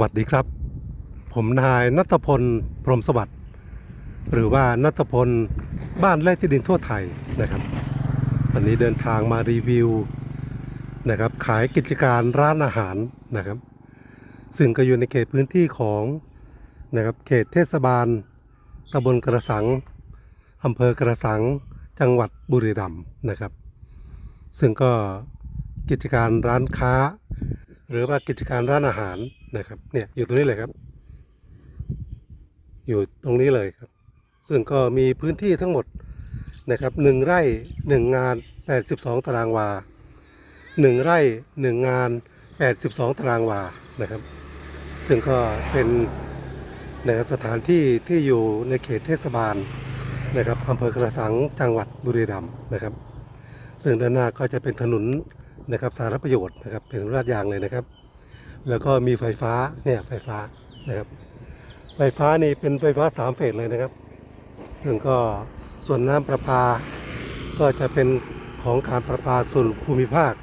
วัสดีครับ ผมนายนัทพล พรหมสวัสดิ์หรือว่านัทพลบ้านไร่ที่ดินทั่วไทยนะครับ วันนี้เดินทางมารีวิวนะครับขายกิจการร้านอาหารนะครับ ซึ่งก็อยู่ในเขตพื้นที่ของนะครับเขตเทศบาลตำบลกระสังอำเภอกระสังจังหวัดบุรีรัมย์นะครับ ซึ่งก็กิจการร้านค้า หรือว่ากิจการร้านอาหาร นะครับ เนี่ยอยู่ตรงนี้เลยครับ อยู่ตรงนี้เลยครับ ซึ่งก็มีพื้นที่ทั้งหมดนะครับหนึ่งไร่หนึ่งงาน82ตารางวาหนึ่งไร่หนึ่งงาน82ตารางวานะครับ ซึ่งก็เป็นนะครับสถานที่ที่อยู่ในเขตเทศบาลนะครับอำเภอกระสังจังหวัดบุรีรัมย์นะครับ ซึ่งด้านหน้าก็จะเป็นถนนนะครับสาธารประโยชน์นะครับเป็นลาดยางเลยนะครับ แล้วก็มีไฟฟ้าเนี่ยไฟฟ้านะครับ ไฟฟ้านี่เป็นไฟฟ้าสามเฟสเลยนะครับ ซึ่งก็ส่วนน้ำประปา ก็จะเป็นของการประปาส่วนภูมิภาค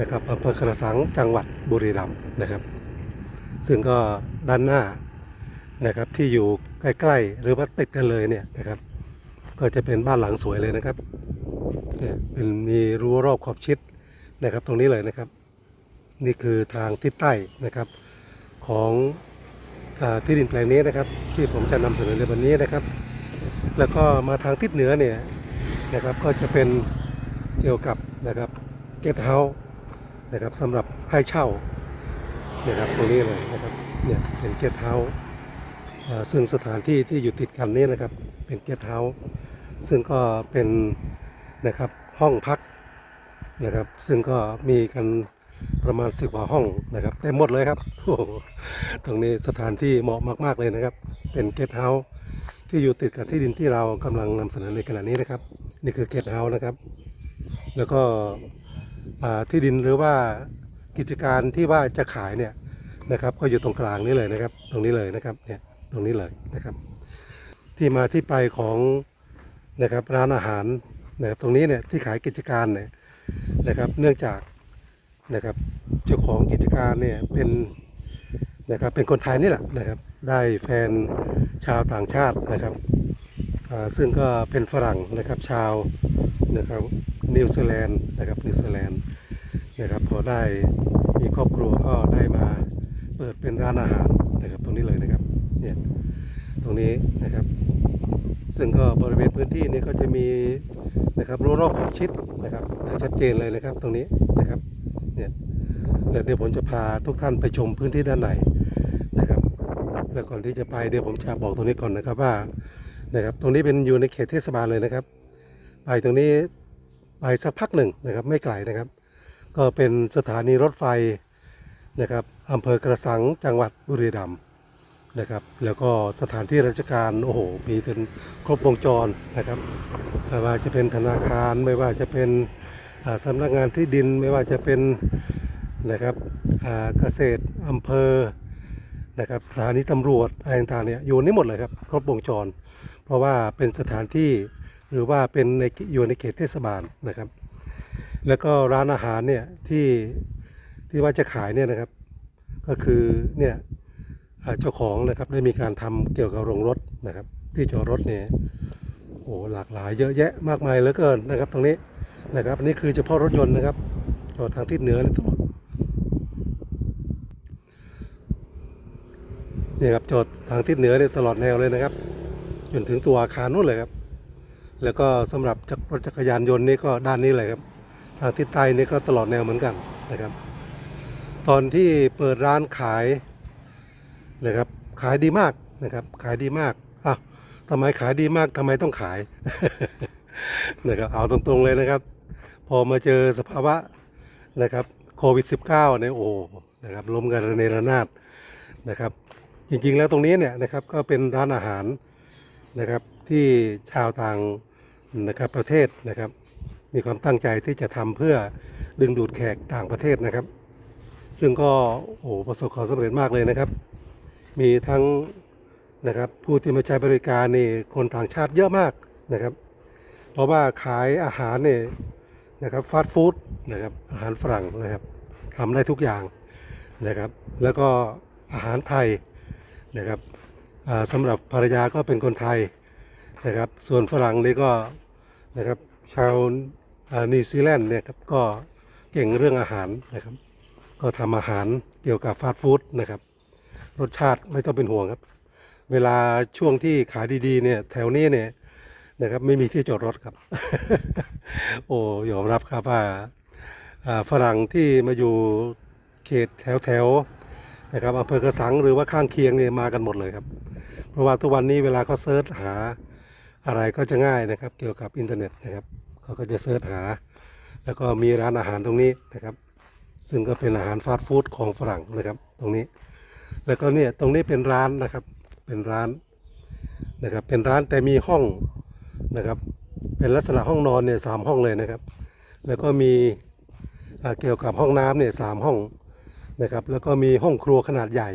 นะครับอำเภอกระสังจังหวัดบุรีรัมย์นะครับ ซึ่งก็ด้านหน้านะครับที่อยู่ใกล้ๆ หรือว่าติดกันเลยเนี่ยนะครับ ก็จะเป็นบ้านหลังสวยเลยนะครับเนี่ยเป็นมีรั้วรอบขอบชิดนะครับตรงนี้เลยนะครับ นี่คือทางทิศใต้นะครับของอที่ดินแปลงนี้นะครับ ที่ผมจะนำเสนอในวันนี้นะครับ แล้วก็มาทางทิศเหนือเนี่ยนะครับก็จะเป็นเกี่ยวกับนะครับเกสเฮาส์นะครับสำหรับให้เช่านะครับตรงนี้เลยนะครับเนี่ยเป็นเกสเฮาส์ซึ่งสถานที่ที่อยู่ติดกันนี้นะครับเป็นเกสเฮาส์ซึ่งก็เป็นนะครับห้องพักนะครับ ซึ่งก็มีกัน ประมาณสิบกว่าห้องนะครับเต็มหมดเลยครับโอ้ตรงนี้สถานที่เหมาะมาก ๆ เลยนะครับ เป็นเกสเฮาส์ที่อยู่ติดกับที่ดินที่เรากำลังนำเสนอในขณะนี้นะครับ นี่คือเกสเฮาส์นะครับ แล้วก็ที่ดินหรือว่ากิจการที่ว่าจะขายเนี่ยนะครับ ก็อยู่ตรงกลางนี้เลยนะครับ ตรงนี้เลยนะครับเนี่ยตรงนี้เลยนะครับ ที่มาที่ไปของนะครับร้านอาหารนะครับตรงนี้เนี่ยที่ขายกิจการเนี่ยนะครับ เนื่องจาก นะครับ เจ้าของกิจการเนี่ยเป็นนะครับเป็นคนไทยนี่แหละนะครับ ได้แฟนชาวต่างชาตินะครับซึ่งก็เป็นฝรั่งนะครับชาวนะครับนิวซีแลนด์นะครับนิวซีแลนด์นะครับพอได้มีครอบครัวก็ได้มาเปิดเป็นร้านอาหารนะครับตรงนี้เลยนะครับเนี่ยตรงนี้นะครับ ซึ่งก็บริเวณพื้นที่นี้ก็จะมีนะครับรั้วรอบขอบชิดนะครับชัดเจนเลยนะครับตรงนี้นะครับ เนี่ยเดี๋ยวผมจะพาทุกท่านไปชมพื้นที่ด้านในนะครับแล้วก่อนที่จะไปเดี๋ยวผมจะบอกตรงนี้ก่อนนะครับว่านะครับตรงนี้เป็นอยู่ในเขตเทศบาลเลยนะครับ ไปตรงนี้ไปสักพักหนึ่งนะครับไม่ไกลนะครับ ก็เป็นสถานีรถไฟนะครับอำเภอกระสังจังหวัดบุรีรัมย์นะครับแล้วก็สถานที่ราชการโอ้โหมีเป็นครบวงจรนะครับไม่ว่าจะเป็นธนาคารไม่ว่าจะเป็น สำนักงานที่ดินไม่ว่าจะเป็นนะครับเกษตรอำเภอนะครับสถานีตำรวจอะไรต่างๆเนี่ยอยู่นี่หมดเลยครับครบวงจร เพราะว่าเป็นสถานที่หรือว่าเป็นในอยู่ในเขตเทศบาลนะครับ แล้วก็ร้านอาหารเนี่ยที่ที่ว่าจะขายเนี่ยนะครับ ก็คือเนี่ยเจ้าของนะครับได้มีการทำเกี่ยวกับโรงรถนะครับ ที่จอดรถเนี่ยโอ้หลากหลายเยอะแยะมากมายเหลือเกินนะครับ ตรงนี้ นะครับอันนี่คือเฉพาะรถยนต์นะครับจอดทางทิศเหนือนี่ตลอดนี่ครับจอดทางทิศเหนือเนี่ยตลอดแนวเลยนะครับจนถึงตัวอาคารนู่นเลยครับ แล้วก็สำหรับจักรถจักรยานยนต์นี่ก็ด้านนี้เลยครับทางทิศใต้นี่ก็ตลอดแนวเหมือนกันนะครับ ตอนที่เปิดร้านขายนะครับขายดีมากนะครับ ขายดีมากอ้าวทำไมขายดีมากทำไมต้องขายนะครับเอาตรงๆเลยนะครับ พอมาเจอสภาวะนะครับโควิด -19 เนี่ยโอ้นะครับล้มกันระเนระนาดนะครับจริงๆแล้วตรงนี้เนี่ยนะครับก็เป็นร้านอาหารนะครับที่ชาวต่างนะครับประเทศนะครับมีความตั้งใจที่จะทำเพื่อดึงดูดแขกต่างประเทศนะครับ ซึ่งก็โอ้ประสบความสำเร็จมากเลยนะครับ มีทั้งนะครับผู้ที่มาใช้บริการนี่คนต่างชาติเยอะมากนะครับ เพราะว่าขายอาหารเนี่ย นะครับฟาสต์ฟู้ดนะครับอาหารฝรั่งนะครับทำได้ทุกอย่างนะครับ แล้วก็อาหารไทยนะครับสำหรับภรรยาก็เป็นคนไทยนะครับ ส่วนฝรั่งนี่ก็นะครับชาวนิวซีแลนด์เนี่ยครับก็เก่งเรื่องอาหารนะครับ ก็ทำอาหารเกี่ยวกับฟาสต์ฟู้ดนะครับ รสชาติไม่ต้องเป็นห่วงครับ เวลาช่วงที่ขายดีๆเนี่ยแถวนี้เนี่ย นะครับไม่มีที่จอดรถครับ โอ้ยอมรับครับว่าฝรั่งที่มาอยู่เขตแถวๆนะครับอำเภอกระสังหรือว่าข้างเคียงเนี่ยมากันหมดเลยครับ เพราะว่าทุกวันนี้เวลาเขาเซิร์ชหาอะไรก็จะง่ายนะครับ เกี่ยวกับอินเทอร์เน็ตนะครับเขาก็จะเซิร์ชหา แล้วก็มีร้านอาหารตรงนี้นะครับ ซึ่งก็เป็นอาหารฟาสต์ฟู้ดของฝรั่งนะครับ ตรงนี้ แล้วก็เนี่ยตรงนี้เป็นร้านนะครับ เป็นร้านนะครับ เป็นร้านแต่มีห้อง นะครับ เป็นลักษณะห้องนอนเนี่ยสามห้องเลยนะครับ แล้วก็มีเกี่ยวกับห้องน้ำเนี่ยสามห้องนะครับ แล้วก็มีห้องครัวขนาดใหญ่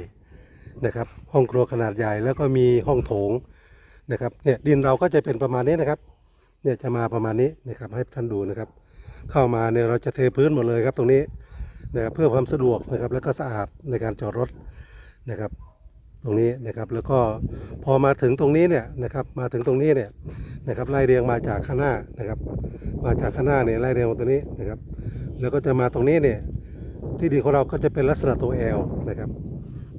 นะครับ ห้องครัวขนาดใหญ่ แล้วก็มีห้องโถงนะครับ เนี่ยดินเราก็จะเป็นประมาณนี้นะครับ เนี่ยจะมาประมาณนี้นะครับให้ท่านดูนะครับ เข้ามาเนี่ยเราจะเทพื้นหมดเลยครับตรงนี้นะครับเพื่อความสะดวกนะครับแล้วก็สะอาดในการจอดรถนะครับ ตรงนี้นะครับ แล้วก็พอมาถึงตรงนี้เนี่ยนะครับมาถึงตรงนี้เนี่ยนะครับไล่เรียงมาจากข้างหน้านะครับ มาจากข้างหน้าเนี่ยไล่เรียงมาตรงนี้นะครับ แล้วก็จะมาตรงนี้เนี่ยที่ดินของเราก็จะเป็นลักษณะตัว L นะครับ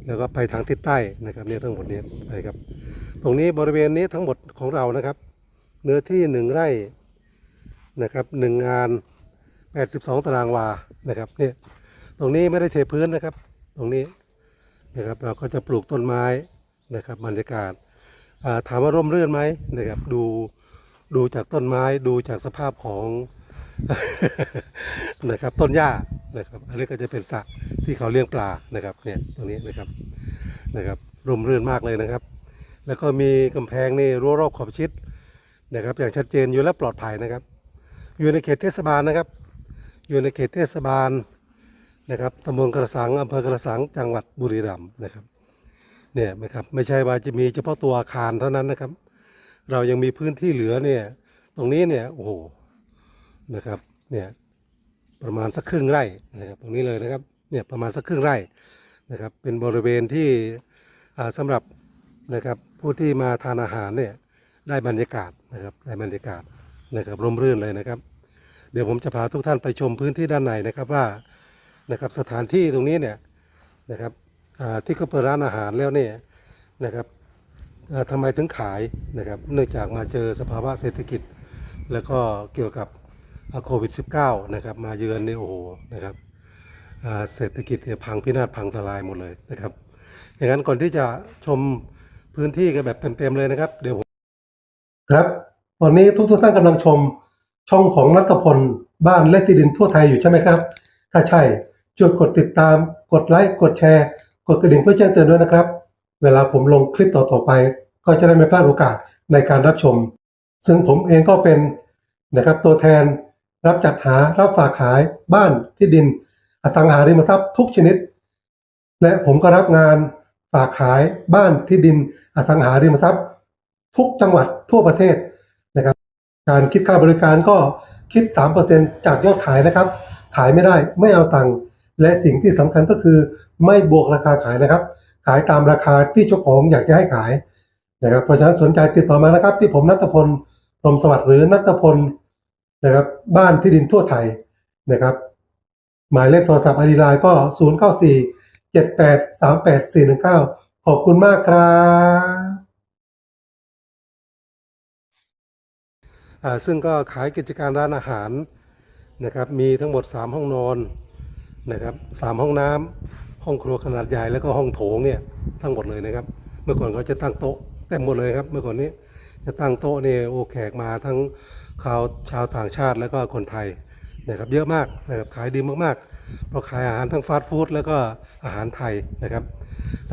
แล้วก็ไปทางทิศใต้นะครับเนี่ยทั้งหมดนี้ไปครับ ตรงนี้บริเวณนี้ทั้งหมดของเรานะครับ เนื้อที่หนึ่งไร่นะครับหนึ่งงาน82 ตารางวานะครับเนี่ยตรงนี้ไม่ได้เทพื้นนะครับ ตรงนี้ นะครับเราก็จะปลูกต้นไม้นะครับบรรยากาศาถามว่าร่มรื่นไหมนะครับดูดูจากต้นไม้ดูจากสภาพของนะครับต้นหญ้านะครับอันนี้ก็จะเป็นสระที่เขาเลี้ยงปลานะครับเนี่ยตรงนี้นะครับนะครับร่มรื่นมากเลยนะครับ แล้วก็มีกำแพงนี่รั้วรอบขอบชิดนะครับ อย่างชัดเจนอยู่และปลอดภัยนะครับ อยู่ในเขตเทศบาลนะครับ อยู่ในเขตเทศบาล นะครับตำบลกระสังอำเภอกระสังจังหวัดบุรีรัมย์นะครับเนี่ยนะครับไม่ใช่ว่าจะมีเฉพาะตัวอาคารเท่านั้นนะครับ เรายังมีพื้นที่เหลือเนี่ยตรงนี้เนี่ยโอ้โหนะครับเนี่ยประมาณสักครึ่งไร่นะครับตรงนี้เลยนะครับเนี่ยประมาณสักครึ่งไร่นะครับเป็นบริเวณที่อ่าสำหรับนะครับผู้ที่มาทานอาหารเนี่ยได้บรรยากาศนะครับได้บรรยากาศนะครับร่มรื่นเลยนะครับ เดี๋ยวผมจะพาทุกท่านไปชมพื้นที่ด้านในนะครับว่า นะครับสถานที่ตรงนี้เนี่ยนะครับที่เขาเปิดร้านอาหารแล้วเนี่ยนะครับอ่าทำไมถึงขายนะครับเนื่องจากมาเจอสภาวะเศรษฐกิจ แล้วก็เกี่ยวกับโควิด -19 นะครับมาเยือนนี่โอ้โหนะครับเศรษฐกิจเนี่ยพังพินาศพังทลายหมดเลยนะครับอย่างนั้นก่อนที่จะชมพื้นที่กันแบบเต็มๆเลยนะครับ เดี๋ยวผมครับตอนนี้ทุกทุกๆท่านกำลังชมช่องของรัตพลบ้านและที่ดินทั่วไทยอยู่ใช่ไหมครับ ถ้าใช่ ช่วยกดติดตาม กดไลค์ กดแชร์ กดกระดิ่งเพื่อแจ้งเตือนด้วยนะครับ เวลาผมลงคลิปต่อๆไป ก็จะได้ไม่พลาดโอกาสในการรับชม ซึ่งผมเองก็เป็นนะครับตัวแทนรับจัดหารับฝากขายบ้านที่ดิน อสังหาริมทรัพย์ทุกชนิด และผมก็รับงานฝากขายบ้านที่ดิน อสังหาริมทรัพย์ ทุกจังหวัดทั่วประเทศนะครับ การคิดค่าบริการก็คิด 3%จากยอดขายนะครับ ขายไม่ได้ไม่เอาตังค์ และสิ่งที่สำคัญก็คือไม่บวกราคาขายนะครับ ขายตามราคาที่เจ้าของอยากจะให้ขายนะครับเพราะฉะนั้นสนใจติดต่อมานะครับ ที่ผมนัทพลพรมสวัสดิ์หรือนัทพลนะครับบ้านที่ดินทั่วไทยนะครับ หมายเลขโทรศัพท์อดีไลน์ก็ 0 9 4 7 8 3 8 4 1 9 ขอบคุณมากครับอ่าซึ่งก็ขายกิจการร้านอาหารนะครับ มีทั้งหมด 3 ห้องนอน นะครับสามห้องน้ำห้องครัวขนาดใหญ่แล้วก็ห้องโถงเนี่ยทั้งหมดเลยนะครับ เมื่อก่อนเขาจะตั้งโต๊ะเต็มหมดเลยครับ เมื่อก่อนนี้จะตั้งโต๊ะเนี่ยโอ้แขกมาทั้งชาวชาวต่างชาติแล้วก็คนไทยนะครับเยอะมากนะครับขายดีมากๆเพราะขายอาหารทั้งฟาสต์ฟู้ดแล้วก็อาหารไทยนะครับ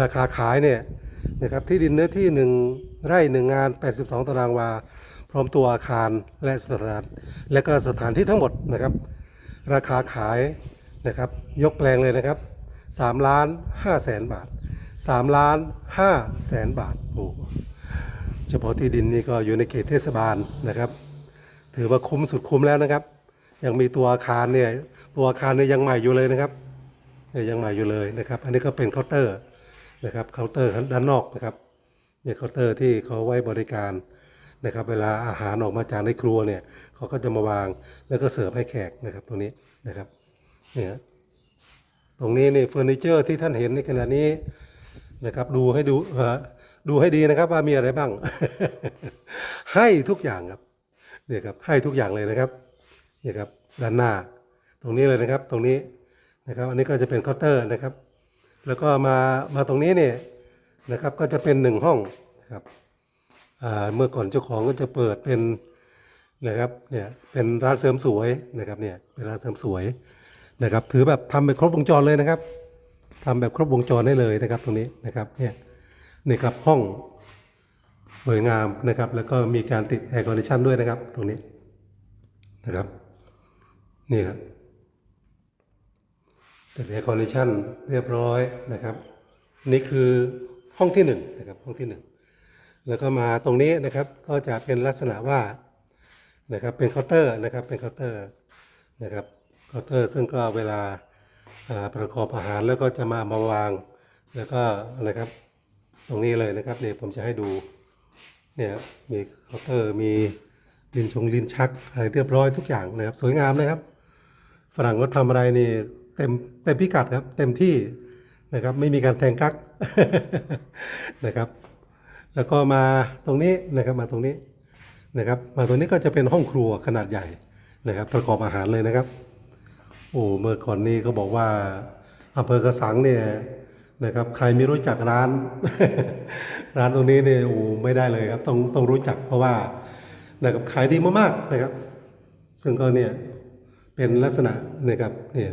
ราคาขายเนี่ยนะครับที่ดินเนื้อที่ 1 ไร่ 1 งาน 82 ตารางวา พร้อมตัวอาคารและสถานและก็สถานที่ทั้งหมดนะครับ ราคาขาย นะครับ ยกแปลงเลยนะครับ3ล้าน5แสนบาท3ล้าน5แสนบาทโอ้เฉพาะที่ดินนี่ก็อยู่ในเขตเทศบาลนะครับ ถือว่าคุ้มสุดคุ้มแล้วนะครับ ยังมีตัวอาคารเนี่ยตัวอาคารเนี่ยยังใหม่อยู่เลยนะครับเนี่ยยังใหม่อยู่เลยนะครับ อันนี้ก็เป็นเคาน์เตอร์นะครับเคาน์เตอร์ด้านนอกนะครับเนี่ยเคาน์เตอร์ที่เขาไว้บริการนะครับเวลาอาหารออกมาจากในครัวเนี่ยเขาก็จะมาวางแล้วก็เสิร์ฟให้แขกนะครับตรงนี้นะครับ เนี่ยตรงนี้นี่เฟอร์นิเจอร์ที่ท่านเห็นในขณะนี้นะครับ ดูให้ดูดูให้ดีนะครับ ว่ามีอะไรบ้าง ให้ทุกอย่างครับเนี่ยครับให้ทุกอย่างเลยนะครับเนี่ยครับด้านหน้า ตรงนี้เลยนะครับ ตรงนี้นะครับ อันนี้ก็จะเป็นเคาน์เตอร์นะครับ แล้วก็มามาตรงนี้เนี่ยนะครับ ก็จะเป็นหนึ่งห้องนะครับเมื่อก่อนเจ้าของก็จะเปิดเป็นนะครับเนี่ยเป็นร้านเสริมสวยนะครับเนี่ยเป็นร้านเสริมสวย นะครับถือแบบทำแบบครบวงจรเลยนะครับทำแบบครบวงจรได้เลยนะครับ ตรงนี้นะครับเนี่ยนี่ครับห้องสวยงามนะครับ แล้วก็มีการติดแอร์คอนดิชันด้วยนะครับ ตรงนี้นะครับนี่ครับติดแอร์คอนดิชันเรียบร้อยนะครับ นี่คือห้องที่หนึ่งนะครับห้องที่หนึ่งแล้วก็มาตรงนี้นะครับก็จะเป็นลักษณะว่านะครับเป็นเคาน์เตอร์นะครับเป็นเคาน์เตอร์นะครับ เคาน์เตอร์ ซึ่งก็เวลาประกอบอาหารแล้วก็จะมามาวาง แล้วก็อะไรครับ ตรงนี้เลยนะครับเนี่ยผมจะให้ดูเนี่ยมีเคาน์เตอร์มีลินชงลินชักอะไรเรียบร้อยทุกอย่างนะครับ สวยงามนะครับ ฝรั่งก็ทำอะไรนี่เต็มเต็มพิกัดครับ เต็มที่นะครับไม่มีการแทงกักนะครับ แล้วก็มาตรงนี้นะครับมาตรงนี้นะครับ มาตรงนี้ก็จะเป็นห้องครัวขนาดใหญ่นะครับ ประกอบอาหารเลยนะครับ โอ้เมื่อก่อนนี้เขาบอกว่าอำเภอกระสังเนี่ยนะครับ ใครไม่รู้จักร้าน ร้านตรงนี้เนี่ยโอ้ไม่ได้เลยครับ ต้องต้องรู้จักเพราะว่านะครับขายดีมากๆนะครับ ซึ่งก็เนี่ยเป็นลักษณะนะครับเนี่ย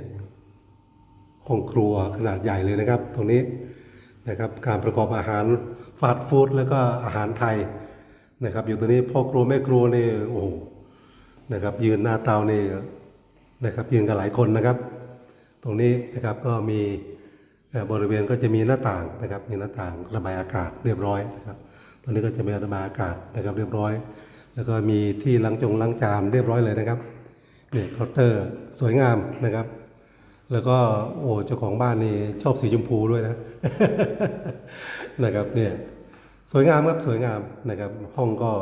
ห้องครัวขนาดใหญ่เลยนะครับ ตรงนี้นะครับการประกอบอาหารฟาสต์ฟู้ดแล้วก็อาหารไทยนะครับ อยู่ตรงนี้พ่อครัวแม่ครัวนี่โอ้โหนะครับยืนหน้าเตานี่ นะครับยืนกันหลายคนนะครับ ตรงนี้นะครับก็มีบริเวณก็จะมีหน้าต่างนะครับมีหน้าต่างระบายอากาศเรียบร้อยนะครับตรงนี้ก็จะมีระบายอากาศนะครับเรียบร้อย แล้วก็มีที่ล้างจงล้างจานเรียบร้อยเลยนะครับเนี่ยเคาน์เตอร์สวยงามนะครับ แล้วก็โอ้เจ้าของบ้านนี่ชอบสีชมพูด้วยนะนะครับเนี่ยสวยงามครับสวยงามนะครับ ห้องก็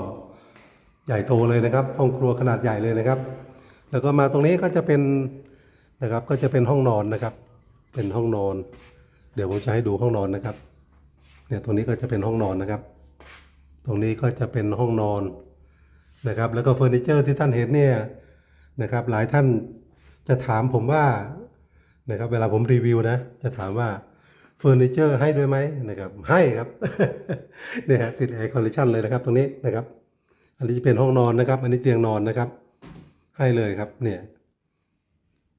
ใหญ่โตเลยนะครับ ห้องครัวขนาดใหญ่เลยนะครับ แล้วก็มาตรงนี้ก็จะเป็นนะครับก็จะเป็นห้องนอนนะครับ เป็นห้องนอน เดี๋ยวผมจะให้ดูห้องนอนนะครับ เนี่ยตรงนี้ก็จะเป็นห้องนอนนะครับ ตรงนี้ก็จะเป็นห้องนอนนะครับ แล้วก็เฟอร์นิเจอร์ที่ท่านเห็นเนี่ยนะครับ หลายท่านจะถามผมว่านะครับเวลาผมรีวิวนะ จะถามว่าเฟอร์นิเจอร์ให้ด้วยไหมนะครับ ให้ครับเนี่ยฮะติดแอร์คอนดิชันเลยนะครับ ตรงนี้นะครับ อันนี้จะเป็นห้องนอนนะครับ อันนี้เตียงนอนนะครับ ให้เลยครับเนี่ย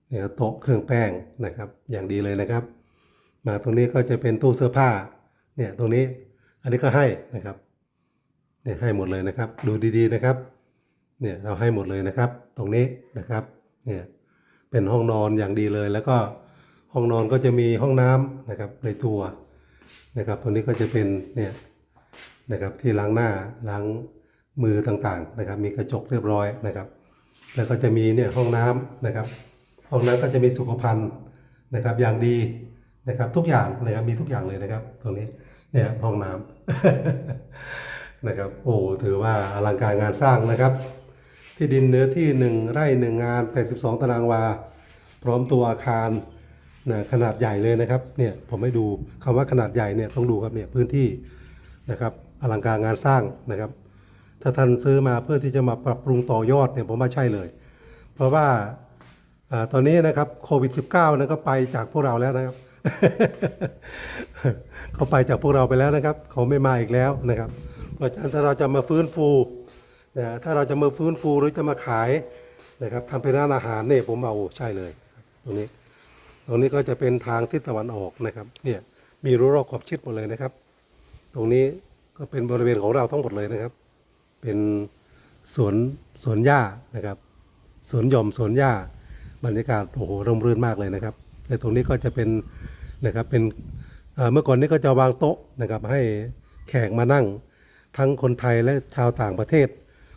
เนี่ยโต๊ะเครื่องแป้งนะครับ อย่างดีเลยนะครับ มาตรงนี้ก็จะเป็นตู้เสื้อผ้าเนี่ยตรงนี้อันนี้ก็ให้นะครับเนี่ยให้หมดเลยนะครับ ดูดีๆนะครับเนี่ยเราให้หมดเลยนะครับ ตรงนี้นะครับเนี่ยเป็นห้องนอนอย่างดีเลย แล้วก็ห้องนอนก็จะมีห้องน้ำนะครับในตัวนะครับตรงนี้ก็จะเป็นเนี่ยนะครับที่ล้างหน้าล้างมือต่างๆนะครับ มีกระจกเรียบร้อยนะครับ แล้วก็จะมีเนี่ยห้องน้ำนะครับ ห้องน้ำก็จะมีสุขภัณฑ์นะครับ อย่างดีนะครับ ทุกอย่างนะครับมีทุกอย่างเลยนะครับ ตรงนี้เนี่ยห้องน้ำนะครับ โอ้ถือว่าอลังการงานสร้างนะครับ ที่ดินเนื้อที่ 1 ไร่ 1 งาน 82 ตารางวา พร้อมตัวอาคารนะขนาดใหญ่เลยนะครับเนี่ยผมให้ดูคำว่าขนาดใหญ่เนี่ยต้องดูครับเนี่ยพื้นที่นะครับอลังการงานสร้างนะครับ ถ้าท่านซื้อมาเพื่อที่จะมาปรับปรุงต่อยอดเนี่ยผมว่าใช่เลย เพราะว่าอตอนนี้นะครับโควิด -19 นะก็ไปจากพวกเราแล้วนะครับเขาไปจากพวกเราไปแล้วนะครับ เขาไม่มาอีกแล้วนะครับเพราะฉะนั้นถ้าเราจะมาฟื้นฟูนะถ้าเราจะมาฟื้นฟูหรือจะมาขายนะครับทำเป็นร้านอาหารเนี่ยผมเอาใช่เลยตรงนี้ ตรงนี้ก็จะเป็นทางทิศตะวันออกนะครับเนี่ยมีรั้วรอบขอบชิดหมดเลยนะครับ ตรงนี้ก็เป็นบริเวณของเราทั้งหมดเลยนะครับ เป็นสวนสวนหญ้านะครับสวนหย่อมสวนหญ้าบรรยากาศโอ้โหร่มรื่นมากเลยนะครับแต่ตรงนี้ก็จะเป็นนะครับเป็นเมื่อก่อนนี้ก็จะวางโต๊ะนะครับให้แขกมานั่งทั้งคนไทยและชาวต่างประเทศ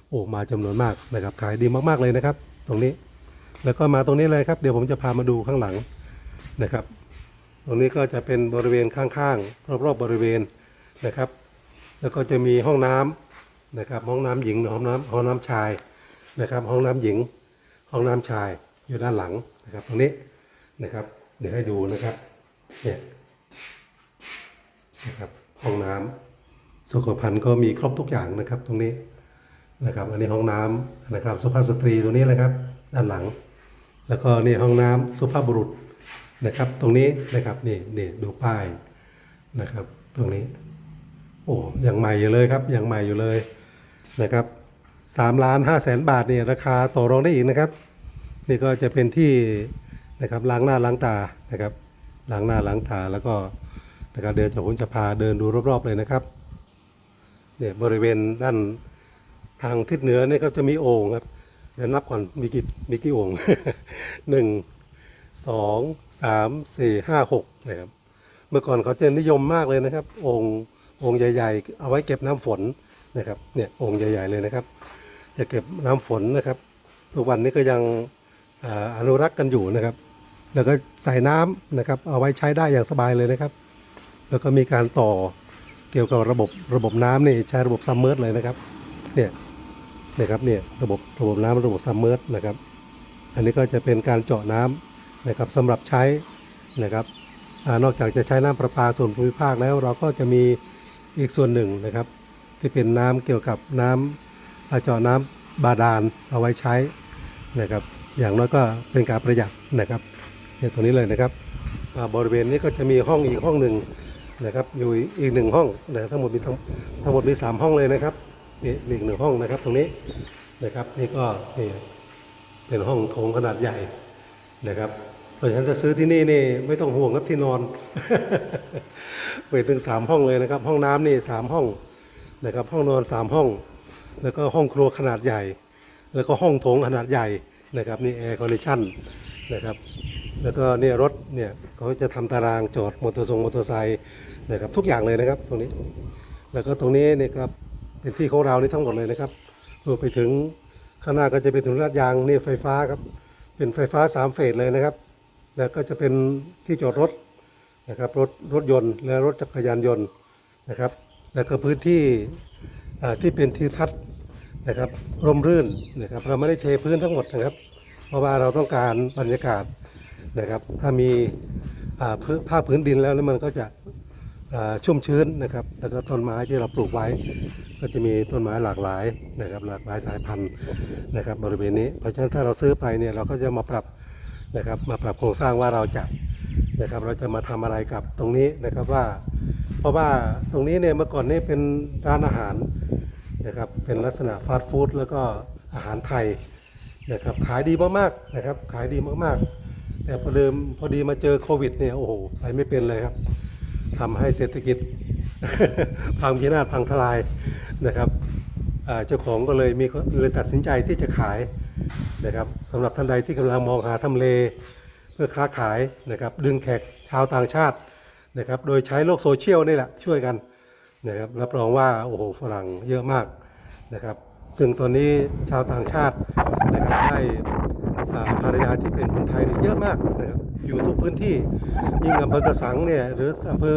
โอ้มาจำนวนมากนะครับขายดีมาก ๆ เลยนะครับ ตรงนี้แล้วก็มาตรงนี้เลยครับ เดี๋ยวผมจะพามาดูข้างหลังนะครับ ตรงนี้ก็จะเป็นบริเวณข้างๆรอบๆบริเวณนะครับ แล้วก็จะมีห้องน้ำ นะครับห้องน้ำหญิงห้องน้ำห้องน้ำชายนะครับห้องน้ำหญิง ห้องน้ำชายอยู่ด้านหลังนะครับตรงนี้นะครับ เดี๋ยวให้ดูนะครับเนี่ยนะครับห้องน้ำสุขภัณฑ์ก็มีครบทุกอย่างนะครับตรงนี้นะครับ อันนี้ห้องน้ำนะครับ สุภาพสตรีตรงนี้เลยครับ ด้านหลัง แล้วก็นี่ห้องน้ำสุภาพบุรุษนะครับ ตรงนี้นะครับนี่นี่ดูป้ายนะครับ ตรงนี้ โอ้ยังใหม่อยู่เลยครับยังใหม่อยู่เลย นะครับสามล้านห้าแสนบาทเนี่ยราคาต่อรองได้อีกนะครับ นี่ก็จะเป็นที่นะครับล้างหน้าล้างตานะครับล้างหน้าล้างตาแล้วก็นะครับเดี๋ยวจะผมจะพาเดินดูรอบๆเลยนะครับเนี่ยบริเวณด้านทางทิศเหนือเนี่ยก็จะมีโอ่งครับเดี๋ยวนับก่อนมีกี่มีกี่โอ่งหนึ่งสองสามสี่ห้าหกนะครับเมื่อก่อนเขาจะนิยมมากเลยนะครับองค์องค์ใหญ่ ๆ เอาไว้เก็บน้ำฝน นะครับเนี่ยองค์ใหญ่ๆเลยนะครับ จะเก็บน้ำฝนนะครับ ทุกวันนี้ก็ยังออนุรักษ์กันอยู่นะครับ แล้วก็ใส่น้ำนะครับ เอาไว้ใช้ได้อย่างสบายเลยนะครับ แล้วก็มีการต่อเกี่ยวกับระบบระบบน้ำนี่ใช้ระบบซัมเมอร์เลยนะครับเนี่ยนะครับเนี่ยระบบระบบน้ำระบบซัมเมอร์นะครับ อันนี้ก็จะเป็นการเจาะน้ำนะครับสำหรับใช้นะครับอนอกจากจะใช้น้ำประปาส่วนภูมิภาคแล้วเราก็จะมีอีกส่วนหนึ่งนะครับ ที่เป็นน้ำเกี่ยวกับน้ำอ่าเจาะน้ำบาดาลเอาไว้ใช้นะครับ อย่างน้อยก็เป็นการประหยัดนะครับเนี่ยตรงนี้เลยนะครับบริเวณนี้ก็จะมีห้องอีกห้องหนึ่งนะครับ อยู่อีกหนึ่งห้องนะทั้งหมดมีทั้งทั้งหมดมีสามห้องเลยนะครับนี่อีกหนึ่งห้องนะครับ ตรงนี้นะครับนี่ก็นี่เป็นห้องโถงขนาดใหญ่นะครับเพราะฉะนั้นจะซื้อที่นี่นี่ไม่ต้องห่วงครับที่นอนไปถึงสามห้องเลยนะครับ ห้องน้ำนี่สามห้อง นะครับห้องนอนสามห้อง แล้วก็ห้องครัวขนาดใหญ่ แล้วก็ห้องโถงขนาดใหญ่นะครับนี่แอร์คอนดิชันนะครับแล้วก็เนี่ยรถเนี่ยเขาจะทำตารางจอดมอเตอร์ทรงมอเตอร์ไซค์นะครับทุกอย่างเลยนะครับตรงนี้ แล้วก็ตรงนี้เนี่ยครับเป็นที่ของเรานี่ทั้งหมดเลยนะครับรวมไปถึงข้างหน้าก็จะเป็นถึงลาดยางนี่ไฟฟ้าครับเป็นไฟฟ้าสามเฟสเลยนะครับแล้วก็จะเป็นที่จอดรถนะครับรถรถยนต์และรถจักรยานยนต์นะครับ แล้วก็พื้นที่ที่เป็นทิวทัศน์นะครับร่มรื่นนะครับเราไม่ได้เทพื้นทั้งหมดนะครับ เพราะว่าเราต้องการบรรยากาศนะครับ ถ้ามีผ้าพื้นดินแล้วแล้วมันก็จะชุ่มชื้นนะครับ แล้วก็ต้นไม้ที่เราปลูกไว้ ก็จะมีต้นไม้หลากหลายนะครับ หลากหลายสายพันธุ์นะครับ บริเวณนี้ เพราะฉะนั้นถ้าเราซื้อไปเนี่ยเราก็จะมาปรับนะครับมาปรับโครงสร้างว่าเราจะนะครับ เราจะมาทำอะไรกับตรงนี้นะครับว่า เพราะว่าตรงนี้เนี่ยเมื่อก่อนนี่เป็นร้านอาหารนะครับเป็นลักษณะฟาสต์ฟู้ดแล้วก็อาหารไทยนะครับขายดีมากๆนะครับขายดีมากๆ แต่พอเดิมพอดีมาเจอโควิดเนี่ยโอ้โหไปไม่เป็นเลยครับทำให้เศรษฐกิจพังพินาศพังทลายนะครับเจ้าของก็เลยมีเลยตัดสินใจที่จะขายนะครับสำหรับท่านใดที่กำลังมองหาทำเล เพื่อค้าขายนะครับดึงแขกชาวต่างชาติ นะครับโดยใช้โลกโซเชียลนี่แหละช่วยกันนะครับรับรองว่าโอ้โหฝรั่งเยอะมากนะครับ ซึ่งตอนนี้ชาวต่างชาตินะครับได้ภรรยาที่เป็นคนไทยเนี่ยเยอะมากนะครับอยู่ทุกพื้นที่ยิ่งอำเภอกระสังเนี่ยหรืออำเภอ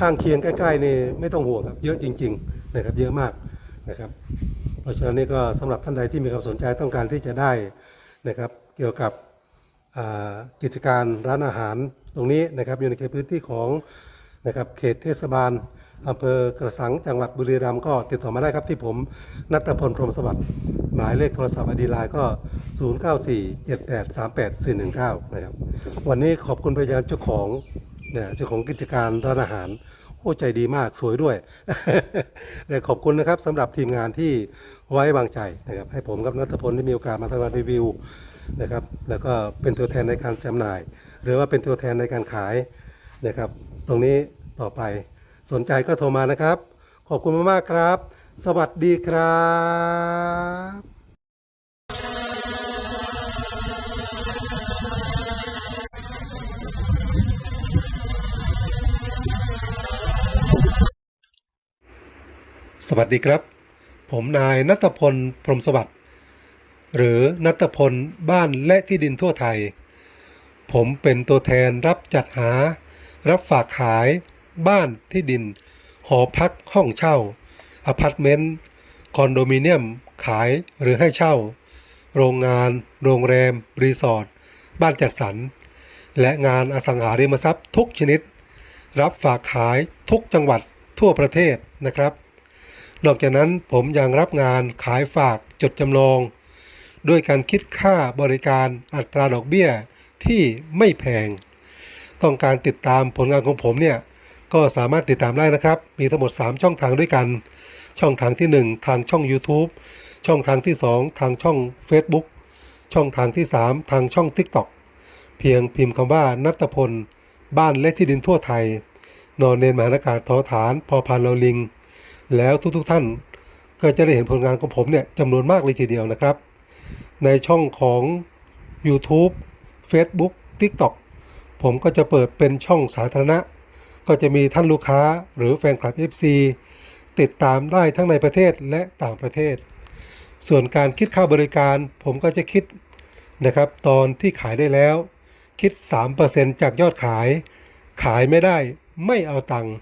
ข้างเคียงใกล้ๆนี่ไม่ต้องห่วงครับเยอะจริงๆนะครับเยอะมากนะครับ เพราะฉะนั้นนี่ก็สำหรับท่านใดที่มีความสนใจต้องการที่จะได้นะครับเกี่ยวกับกิจการร้านอาหาร ตรงนี้นะครับอยู่ในเขตพื้นที่ของนะครับเขตเทศบาลอำเภอกระสังจังหวัดบุรีรัมย์ก็ติดต่อมาได้ครับที่ผมนัตพลพรหมสวัสดิ์หมายเลขโทรศัพท์อดีไลน์ก็ 0947838419 นะครับ วันนี้ขอบคุณพยานเจ้าของเนี่ยเจ้าของกิจการร้านอาหารโอ้ใจดีมากสวยด้วยและขอบคุณนะครับสำหรับทีมงานที่ไว้วางใจนะครับให้ผมกับนัทพลได้มีโอกาสมาทำงานรีวิว นะครับแล้วก็เป็นตัวแทนในการจำหน่าย หรือว่าเป็นตัวแทนในการขายนะครับ ตรงนี้ต่อไปสนใจก็โทรมานะครับ ขอบคุณมากๆครับ สวัสดีครับสวัสดีครับ ผมนายนัทพล พรมสวัสดิ์ หรือนัทพลบ้านและที่ดินทั่วไทย ผมเป็นตัวแทนรับจัดหา รับฝากขาย บ้านที่ดิน หอพักห้องเช่าอพาร์ตเมนต์คอนโดมิเนียม ขายหรือให้เช่า โรงงาน โรงแรม รีสอร์ท บ้านจัดสรร และงานอสังหาริมทรัพย์ทุกชนิด รับฝากขายทุกจังหวัดทั่วประเทศนะครับ นอกจากนั้นผมยังรับงานขายฝากจดจำนอง ด้วยการคิดค่าบริการอัตราดอกเบี้ยที่ไม่แพง ต้องการติดตามผลงานของผมเนี่ย ก็สามารถติดตามได้นะครับ มีทั้งหมด 3 ช่องทางด้วยกัน ช่องทางที่ 1 ทางช่อง YouTube ช่องทางที่ 2 ทางช่อง Facebook ช่องทางที่ 3 ทางช่อง TikTok เพียงพิมพ์คำว่านัตพล บ้านและที่ดินทั่วไทย นอนเนนมหานากาศทอฐานพอพานลอลิง แล้วทุกๆทท่านก็จะได้เห็นผลงานของผมเนี่ยจำนวนมากเลยทีเดียวนะครับ ในช่องของ YouTube Facebook TikTok ผมก็จะเปิดเป็นช่องสาธารณะ ก็จะมีท่านลูกค้าหรือแฟนคลับ FC ติดตามได้ทั้งในประเทศและต่างประเทศ ส่วนการคิดค่าบริการผมก็จะคิดนะครับ ตอนที่ขายได้แล้ว คิด 3%จากยอดขาย ขายไม่ได้ไม่เอาตังค์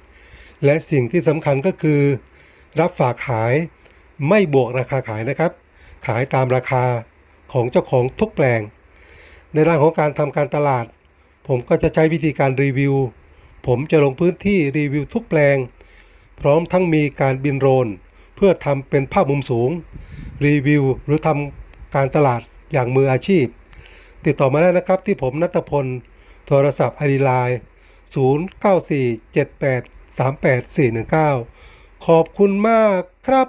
และสิ่งที่สำคัญก็คือ รับฝากขายไม่บวกราคาขายนะครับ ขายตามราคาของเจ้าของทุกแปลง ในด้านของการทำการตลาด ผมก็จะใช้วิธีการรีวิว ผมจะลงพื้นที่รีวิวทุกแปลง พร้อมทั้งมีการบินโดรน เพื่อทำเป็นภาพมุมสูง รีวิวหรือทำการตลาดอย่างมืออาชีพ ติดต่อมาได้นะครับที่ผมนัตพล โทรศัพท์อดีไลน์0947838419 ขอบคุณมากครับ